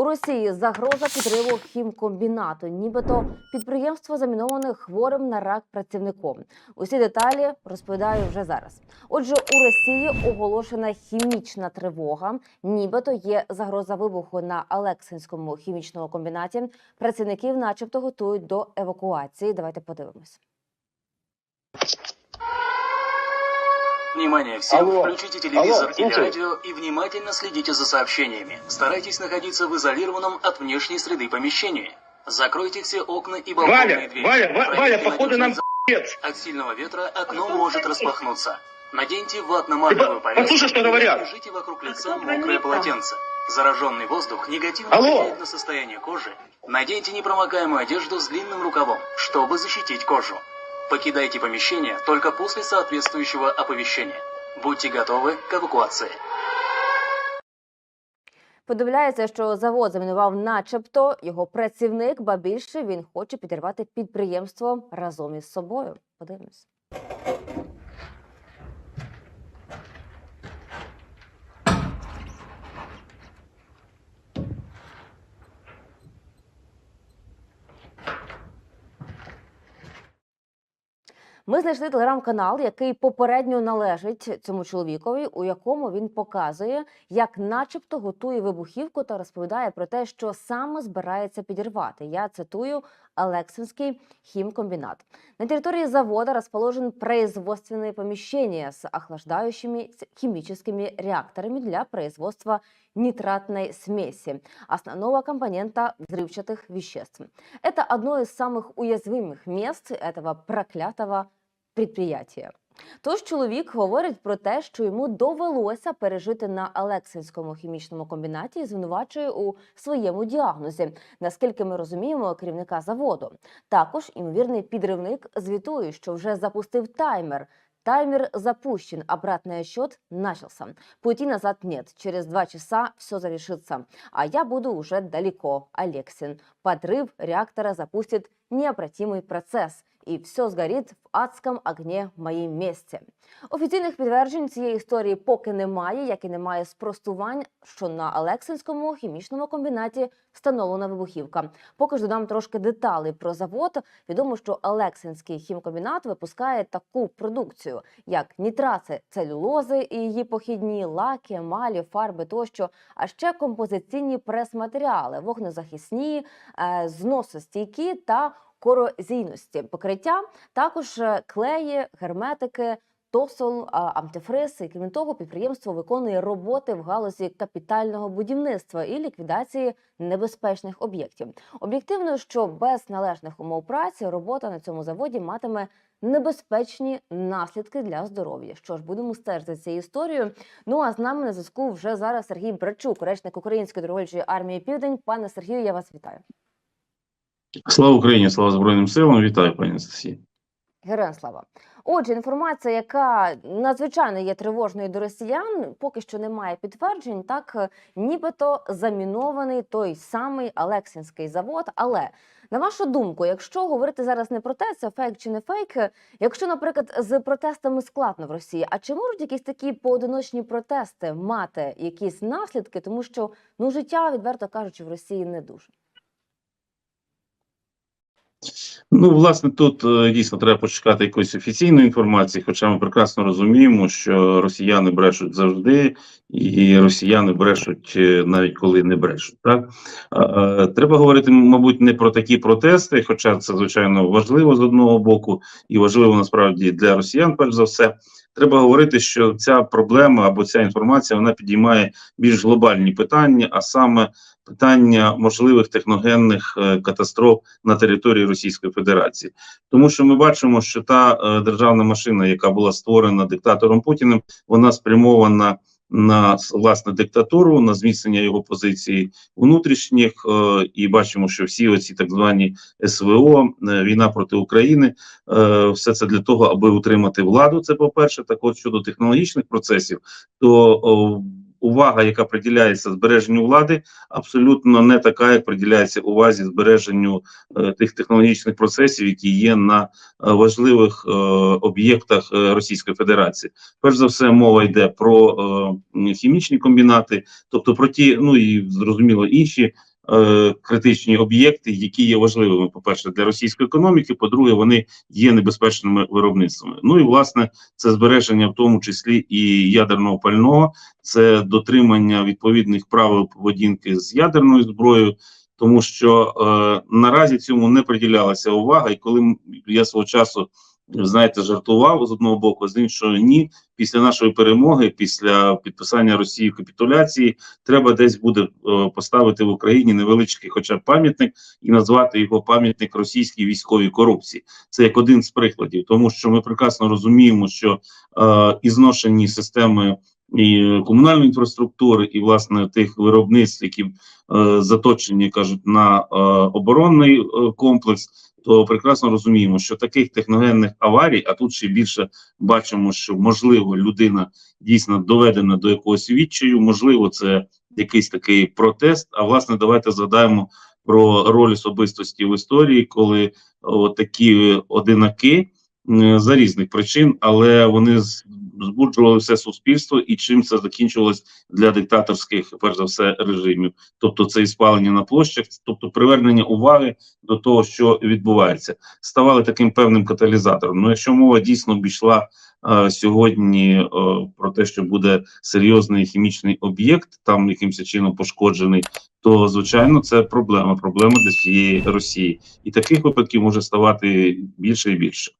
У Росії загроза підриву хімкомбінату, нібито підприємство заміноване хворим на рак працівником. Усі деталі розповідаю вже зараз. Отже, у Росії оголошена хімічна тривога. Нібито є загроза вибуху на Алексинському хімічному комбінаті. Працівників, начебто, готують до евакуації. Давайте подивимось. Внимание всем, Алло. включите телевизор Алло, или радио и внимательно следите за сообщениями. Старайтесь находиться в изолированном от внешней среды помещении. Закройте все окна и балконные Валя, двери. Валя, Ва- Проверьте Валя, походу нам пи***ц. От сильного ветра окно может распахнуться. Наденьте ватно-марковую Ты повязку послушай, что говорят. держите вокруг лица мокрое полотенце. Зараженный воздух негативно Алло. влияет на состояние кожи. Наденьте непромокаемую одежду с длинным рукавом, чтобы защитить кожу. Покидайте помещение только после соответствующего оповещения. Будьте готовы к эвакуации. Подивляється, що завод замінував, начебто, його працівник, ба більше він хоче підірвати підприємство разом із собою. Подивимось. Ми знайшли телеграм-канал, який попередньо належить цьому чоловікові, у якому він показує, як, начебто, готує вибухівку та розповідає про те, що саме збирається підірвати. Я цитую Алексинский химкомбинат. На территории завода расположен производственное помещение с охлаждающими с- химическими реакторами для производства нитратной смеси, основного компонента взрывчатых веществ. Это одно из самых уязвимых мест этого проклятого предприятия. Тож чоловік говорить про те, що йому довелося пережити на Алексинському хімічному комбінаті і звинувачує у своєму діагнозі, наскільки ми розуміємо, керівника заводу. Також імовірний підривник звітує, що вже запустив таймер. Таймер запущен, обратный отсчет начался. Пути назад нет. Через два часа все завершится. А я буду уже далеко. Алексин. Подрыв реактора запустит необратимый процесс. І все згорить в адському огні моїм місці. Офіційних підтверджень цієї історії поки немає, як і немає спростувань, що на Алексинському хімічному комбінаті встановлена вибухівка. Поки ж додам трошки деталей про завод. Відомо, що Алексинський хімкомбінат випускає таку продукцію, як нітрати целюлози і її похідні, лаки, емалі, фарби тощо, а ще композиційні прес-матеріали, вогнезахисні, е, зносостійкі та корозійності покриття, також е, клеї, герметики. Тосол, а, антифриз і крім того, підприємство виконує роботи в галузі капітального будівництва і ліквідації небезпечних об'єктів. Об'єктивно, що без належних умов праці робота на цьому заводі матиме небезпечні наслідки для здоров'я. Що ж, будемо стежити за цією історією. Ну а з нами на зв'язку вже зараз Сергій Брачук, речник Української добровольчої армії Південь. Пане Сергію, я вас вітаю. Слава Україні, слава Збройним силам. Вітаю, пані Анастасія. Героям слава. Отже, інформація, яка надзвичайно є тривожною до росіян, поки що немає підтверджень. Так, е, нібито замінований той самий Алексінський завод. Але на вашу думку, якщо говорити зараз не про те, це фейк чи не фейк, е, якщо, наприклад, з протестами складно в Росії, а чи можуть якісь такі поодиночні протести мати якісь наслідки, тому що ну життя, відверто кажучи, в Росії не дуже. Ну, власне, тут е, дійсно треба почекати якоїсь офіційної інформації, хоча ми прекрасно розуміємо, що росіяни брешуть завжди, і росіяни брешуть е, навіть коли не брешуть. Так треба говорити, мабуть, не про такі протести, хоча це звичайно важливо з одного боку, і важливо насправді для росіян, перш за все. Треба говорити, що ця проблема або ця інформація вона підіймає більш глобальні питання, а саме питання можливих техногенних е, катастроф на території Російської Федерації, тому що ми бачимо, що та е, державна машина, яка була створена диктатором Путіним, вона спрямована на власне диктатуру, на зміцнення його позицій внутрішніх, е, і бачимо, що всі оці так звані СВО, е, війна проти України, е, все це для того, аби утримати владу. Це по перше, так от щодо технологічних процесів, то о, увага, яка приділяється збереженню влади, абсолютно не така, як приділяється увазі збереженню е, тих технологічних процесів, які є на е, важливих е, об'єктах е, Російської Федерації. Перш за все, мова йде про е, хімічні комбінати, тобто про ті, ну і зрозуміло інші е, критичні об'єкти, які є важливими, по-перше, для російської економіки. По-друге, вони є небезпечними виробництвами. Ну і власне це збереження, в тому числі і ядерного пального, це дотримання відповідних правил поведінки з ядерною зброєю. Тому що е, наразі цьому не приділялася увага, і коли я свого часу знаєте, жартував з одного боку, з іншого ні. Після нашої перемоги, після підписання Росії капітуляції, треба десь буде е, поставити в Україні невеличкий, хоча б пам'ятник, і назвати його пам'ятник російській військовій корупції. Це як один з прикладів, тому що ми прекрасно розуміємо, що е, і зношені системи. І комунальної інфраструктури, і власне тих виробництв, які е, заточені кажуть на е, оборонний е, комплекс, то прекрасно розуміємо, що таких техногенних аварій, а тут ще більше бачимо, що можливо людина дійсно доведена до якогось відчаю, можливо, це якийсь такий протест. А власне, давайте згадаємо про роль особистості в історії, коли о, такі одинаки м, за різних причин, але вони збуджували все суспільство, і чим це закінчувалось для диктаторських, перш за все, режимів. Тобто це і спалення на площах, тобто привернення уваги до того, що відбувається, ставали таким певним каталізатором. Ну, якщо мова дійсно обійшла е, сьогодні е, про те, що буде серйозний хімічний об'єкт, там якимось чином пошкоджений, то звичайно це проблема. Проблема для всієї Росії, і таких випадків може ставати більше і більше.